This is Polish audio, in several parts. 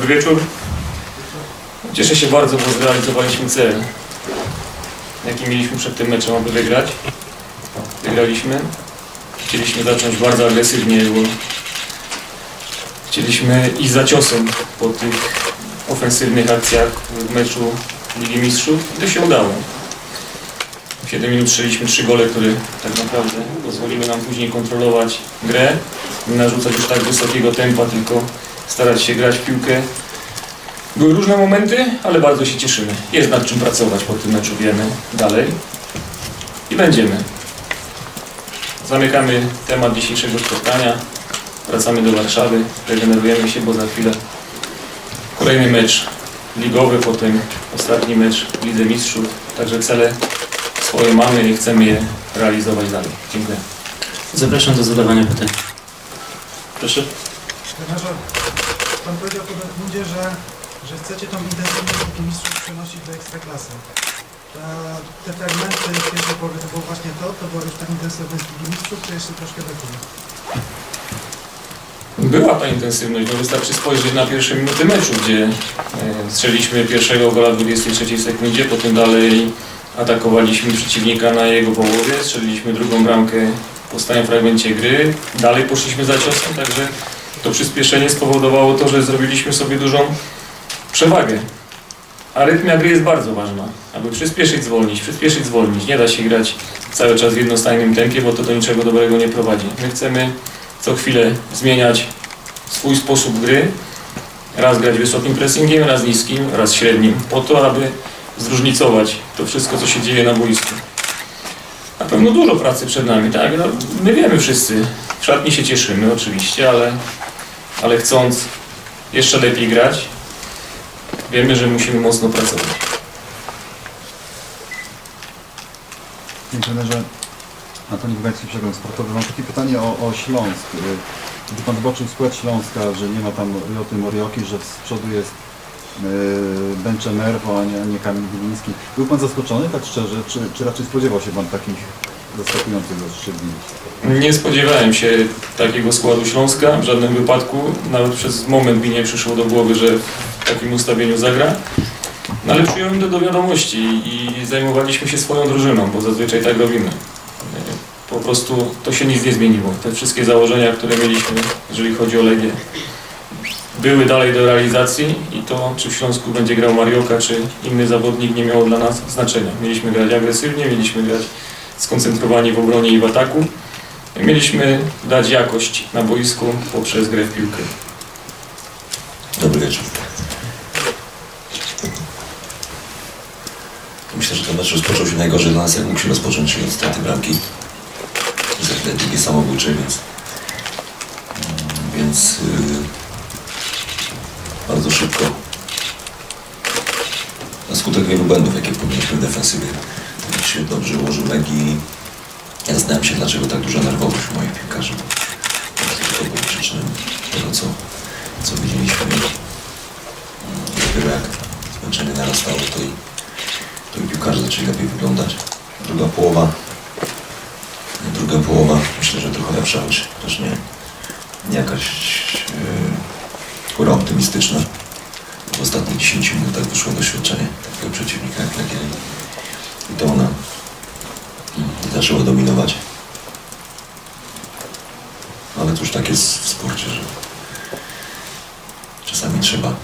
Dobry wieczór. Cieszę się bardzo, bo zrealizowaliśmy cel, jaki mieliśmy przed tym meczem, aby wygrać. Wygraliśmy. Chcieliśmy zacząć bardzo agresywnie, bo chcieliśmy iść za ciosem po tych ofensywnych akcjach w meczu Ligi Mistrzów i to się udało. W 7 minut strzeliśmy 3 gole, które tak naprawdę pozwoliły nam później kontrolować grę, nie narzucać już tak wysokiego tempa, tylko starać się grać w piłkę. Były różne momenty, ale bardzo się cieszymy. Jest nad czym pracować po tym meczu, wiemy dalej i będziemy. Zamykamy temat dzisiejszego spotkania. Wracamy do Warszawy, regenerujemy się, bo za chwilę kolejny mecz ligowy, potem ostatni mecz w Lidze Mistrzów. Także cele swoje mamy i chcemy je realizować dalej. Dziękuję. Zapraszam do zadawania pytań. Proszę. Pan powiedział po rundzie, że, że chcecie tą intensywność Ligi Mistrzów przenosić do Ekstraklasy. Ta, te fragmenty pierwszej połowie to było właśnie to? To była już ta intensywność Ligi Mistrzów, czy jeszcze troszkę góry? Była ta intensywność, no wystarczy spojrzeć na pierwsze minuty meczu, gdzie e, strzeliliśmy pierwszego gola w 23 sekundzie, potem dalej atakowaliśmy przeciwnika na jego połowie, strzeliliśmy drugą bramkę po stałym fragmencie gry, dalej poszliśmy za ciosem, także to przyspieszenie spowodowało to, że zrobiliśmy sobie dużą przewagę. A rytmia gry jest bardzo ważna, aby przyspieszyć, zwolnić, przyspieszyć, zwolnić. Nie da się grać cały czas w jednostajnym tempie, bo to do niczego dobrego nie prowadzi. My chcemy co chwilę zmieniać swój sposób gry. Raz grać wysokim pressingiem, raz niskim, raz średnim. Po to, aby zróżnicować to wszystko, co się dzieje na boisku. Na pewno dużo pracy przed nami, tak? No, my wiemy wszyscy. W szatni się cieszymy oczywiście, ale, ale chcąc jeszcze lepiej grać, wiemy, że musimy mocno pracować. Panie trenerze, Antoni Gubański, Przegląd Sportowy. Mam takie pytanie o, o Śląsk. Gdy Pan zobaczył skład Śląska, że nie ma tam Rioty Morioki, że z przodu jest yy, Benchemerwo, a nie, nie Kamil Biliński. Był Pan zaskoczony, tak szczerze, czy, czy raczej spodziewał się Pan takich rozstrzygnięć? Nie spodziewałem się takiego składu Śląska w żadnym wypadku. Nawet przez moment mi nie przyszło do głowy, że w takim ustawieniu zagra. No ale przyjąłem to do wiadomości i zajmowaliśmy się swoją drużyną, bo zazwyczaj tak robimy. Po prostu to się nic nie zmieniło. Te wszystkie założenia, które mieliśmy, jeżeli chodzi o Legię, były dalej do realizacji i to, czy w Śląsku będzie grał Marioka, czy inny zawodnik, nie miało dla nas znaczenia. Mieliśmy grać agresywnie, mieliśmy grać skoncentrowani w obronie i w ataku. Mieliśmy dać jakość na boisku poprzez grę w piłkę. Dobry wieczór. Myślę, że ten mecz rozpoczął się najgorzej dla nas, jak rozpocząć, od straty bramki. Z Atletyki samobójczej, więc, więc yy, bardzo szybko na skutek wielu błędów, jakie popełniliśmy w defensywie, się dobrze ułożył Legii. Ja zastanawiam się, dlaczego tak duża nerwowość u moich piłkarzy. To było przyczyną tego, co, co widzieliśmy. Dopiero jak zmęczenie narastało, to i, to i piłkarze zaczęli lepiej wyglądać. Druga połowa, druga połowa, myślę, że trochę lepsza, choć też nie, nie jakaś yy, optymistyczna. W ostatnich 10 minutach wyszło doświadczenie takiego przeciwnika jak Legia i to ona mm, zaczęła dominować. Ale już tak jest w sporcie, że czasami trzeba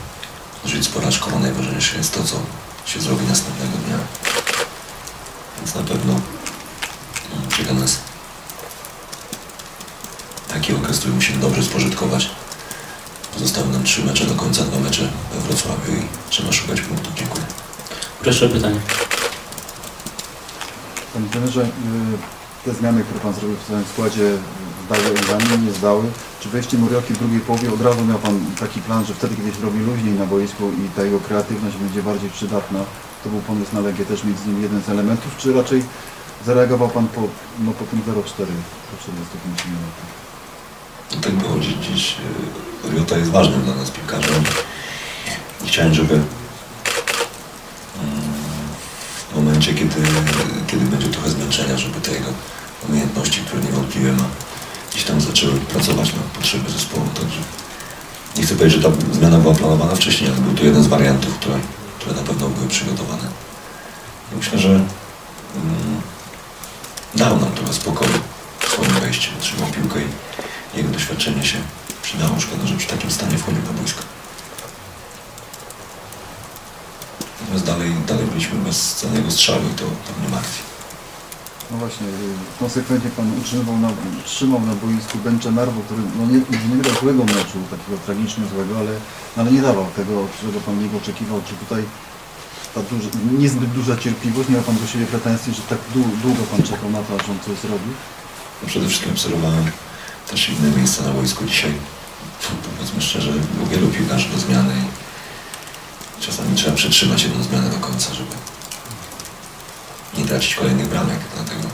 żyć z porażką, najważniejsze jest to, co się zrobi następnego dnia. Więc na pewno czeka nas taki okres, który musimy dobrze spożytkować. Pozostały nam trzy mecze do końca, dwa mecze we Wrocławiu i trzeba szukać punktów. Dziękuję. Proszę o pytanie. Panie trenerze, y, te zmiany, które Pan zrobił w swoim składzie, zdały egzamin, nie zdały. Czy wejście Morioki w drugiej połowie od razu miał Pan taki plan, że wtedy, kiedy się robi luźniej na boisku i ta jego kreatywność będzie bardziej przydatna, to był pomysł na Legię też między innymi jeden z elementów, czy raczej zareagował Pan po, no, po tym 0-4 po 45 minutach? Tak było dziś. dziś y, jest ważnym dla nas piłkarzem. Chciałem, żeby mm, w momencie, kiedy, kiedy będzie trochę zmęczenia, żeby te jego umiejętności, które niewątpliwie ma, gdzieś tam zaczęły pracować na potrzeby zespołu. Także Nie chcę powiedzieć, że ta zmiana była planowana wcześniej, ale był to jeden z wariantów, które, które na pewno były przygotowane. I myślę, że mm, dał nam trochę spokoju w swoim wejściu. Otrzymał piłkę i jego doświadczenie się przydało. Szkoda, że przy takim stanie wchodził na boisko. Natomiast dalej, dalej byliśmy bez cennego strzału i to, to mnie martwi. No właśnie, y, konsekwentnie Pan utrzymywał na, trzymał na boisku Benchemarwo, który no nie, nie grał złego meczu, takiego tragicznie złego, ale, ale nie dawał tego, czego Pan niego oczekiwał. Czy tutaj ta duża, niezbyt duża cierpliwość, nie ma Pan do siebie pretensji, że tak dłu, długo Pan czekał na to, aż on coś zrobi? No przede wszystkim obserwowałem też inne miejsca na boisku dzisiaj. Powiedzmy szczerze, wielu piłkarzy do zmiany czasami trzeba przetrzymać jedną zmianę do końca, żeby nie tracić kolejnych bramek. Dlatego,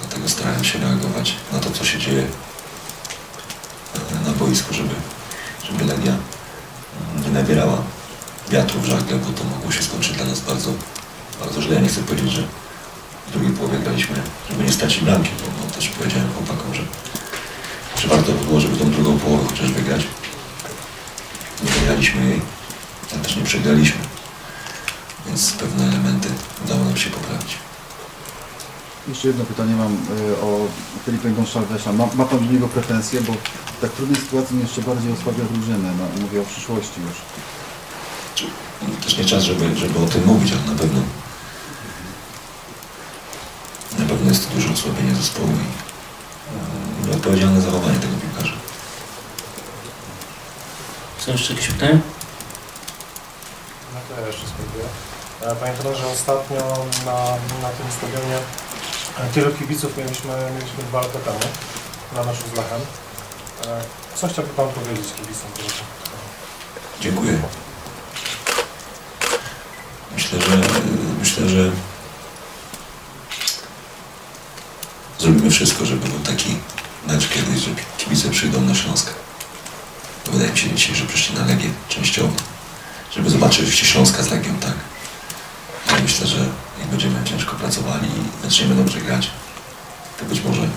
dlatego starałem się reagować na to, co się dzieje e, na boisku, żeby, żeby Legia nie nabierała wiatru w żagle, bo to mogło się skończyć dla nas bardzo, bardzo źle. Ja nie chcę powiedzieć, że w drugiej połowie graliśmy, żeby nie stracić bramki, bo, bo też powiedziałem chłopakom, że, że warto by było, żeby tą drugą połowę chociaż wygrać. Nie wygraliśmy jej, ale też nie przegraliśmy. Więc pewne elementy udało nam się poprawić. Jeszcze jedno pytanie mam y, o Felipe Gonçalvesa. Ma, ma Pan do niego pretensje, bo w tak trudnej sytuacji jeszcze bardziej osłabia drużynę. No, mówię o przyszłości już. Też nie czas, żeby, żeby o tym mówić, ale na pewno na pewno jest to duże osłabienie zespołu i e, nieodpowiedzialne zachowanie tego piłkarza. Są jeszcze jakieś pytania? To ja jeszcze spróbuję. E, Panie trenerze, ostatnio na, na tym stadionie e, tylu kibiców mieliśmy, mieliśmy dwa lata temu na meczu z Lechem. E, Co chciałby Pan powiedzieć kibicom? Dziękuję. Myślę, że myślę, że zrobimy wszystko, żeby był taki mecz kiedyś, że kibice przyjdą na Śląsk. Bo Wydaje mi się dzisiaj, że przyszli na Legię częściowo, zobaczyć oczywiście Śląska z Legią, tak. Ale myślę, że jak będziemy ciężko pracowali i zaczniemy dobrze grać, to być może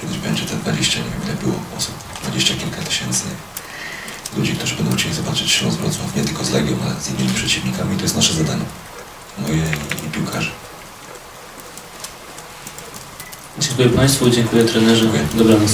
kiedyś będzie te 20, nie wiem ile było osób, 20 kilka tysięcy ludzi, którzy będą chcieli zobaczyć Śląsk Wrocław nie tylko z Legią, ale z innymi przeciwnikami. To jest nasze zadanie. Moje i piłkarzy. Dziękuję Państwu, dziękuję trenerze. Dziękuję. Dobranoc.